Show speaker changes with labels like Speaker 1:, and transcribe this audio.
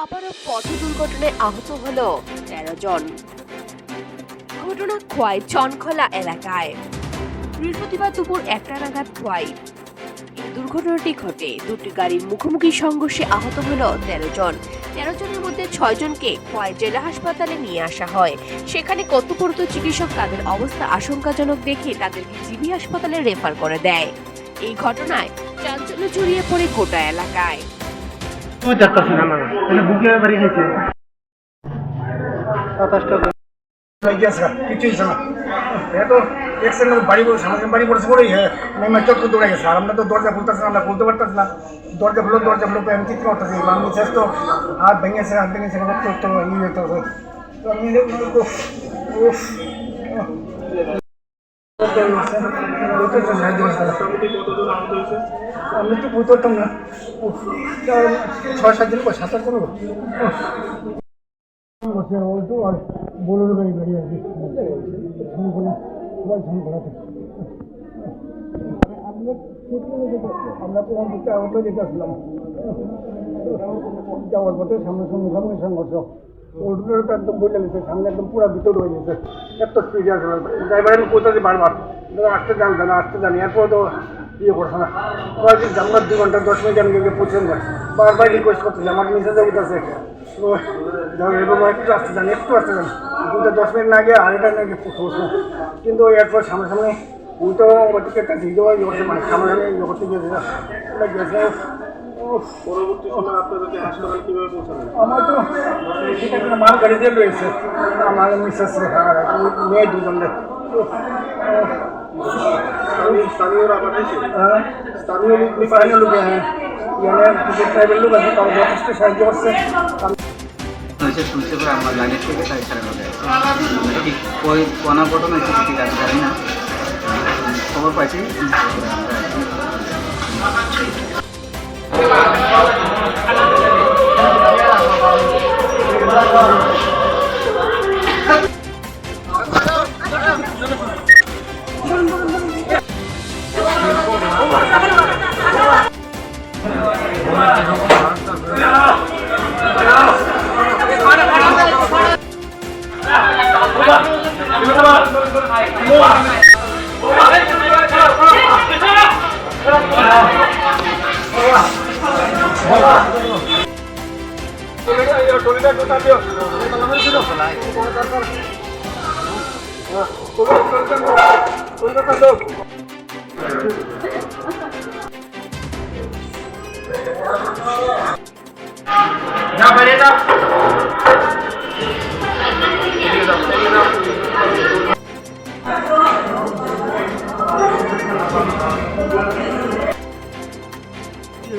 Speaker 1: আবারও পথ দুর্ঘটনায় আহত হল তেরো জন। ঘটনা খোয়াই চনখলা এলাকায়। বৃহস্পতিবার দুপুর একটা নাগাদ খোয়াই। দুর্ঘটনাটি ঘটে। দুটি গাড়ির মুখোমুখি সংঘর্ষে আহত হল তেরো জন। তেরো জনের মধ্যে ছয় জনকে খোয়াই জেলা হাসপাতালে নিয়ে আসা হয়। সেখানে কর্তব্যরত চিকিৎসক তাদের অবস্থা আশঙ্কাজনক দেখে তাদেরকে জিবি হাসপাতালে রেফার করে দেয়। এই ঘটনায় চাঞ্চল্য ছড়িয়ে পড়ে গোটা এলাকায়।
Speaker 2: ওই যাত্রা না মানে বুকে বাড়ি খাইছে সাতাশটা
Speaker 3: গেছে কিছু হয়েছে না হ্যাঁ তো এক্সিডেন্ট বাড়ি পড়ে সামনে বাড়ি পড়েছে বলেই হ্যাঁ নেমে চক্র দৌড়ে গেছে আর আমরা তো দরজা খুলতেছি না আমরা খুলতে পারতেছি না? দরজা খুলো দরজা খুলো আমি চিৎকার করতেছি আমি শেষ তো হাত ভেঙেছে হাত ভেঙেছে রক্ত তো ইয়ে হইতে হবে তো। আমি করছে আমি তো বুঝতে না। ছয়, সাত দিন পর সাত আট জন বলতো আর আর আমরা যাওয়ার পথে সামনে সামনে সামনে সংঘর্ষ তো একদম বলে গেছে সামনে একদম পুরো ভিতর হয়ে গেছে। এত স্পিডে আসলে ড্রাইভার আমি কোথাতে বারবার আসতে জানতে না, আসতে জানি এরপর তো ইয়ে করছে না। কয়েকদিন জানলার দুই ঘণ্টা, দশ মিনিট আমি গিয়ে পৌঁছেন না বারবার রিকোয়েস্ট করতেছি, আমার মেসেজে উঠেছে। তো একটু আসতে জানি, একটু আসতে জানি। দুটো দশ মিনিট না গিয়ে আড়াইটা না গিয়ে কিন্তু এরপর সামনে ওই তো ওদিকে একটা ইয়ে করছে মানে ইয়ে করতে গেছে।
Speaker 2: পরবর্তী সময় আপনাদেরকে হাসপাতাল কীভাবে পৌঁছাবেন?
Speaker 3: আমার তো সেটা একটা মাল গাড়িতে রয়েছে আমার মিসেস মেয়ে দুজনে
Speaker 2: স্থানীয়- স্থানীয়রা
Speaker 3: স্থানীয় লোক স্থানীয় লোক হ্যাঁ। ইয়ানের ট্রাইবেল লোক আছে তারা যথেষ্ট সাহায্য করছে। আমি
Speaker 4: হয়েছে শুনতে পরে আমরা লাইনের থেকে তাই ছাড়া হয়ে ঠিক ওই কোন ঘটনা ঠিক আছে জানি না। খবর পাইছি? Ya, Pereta.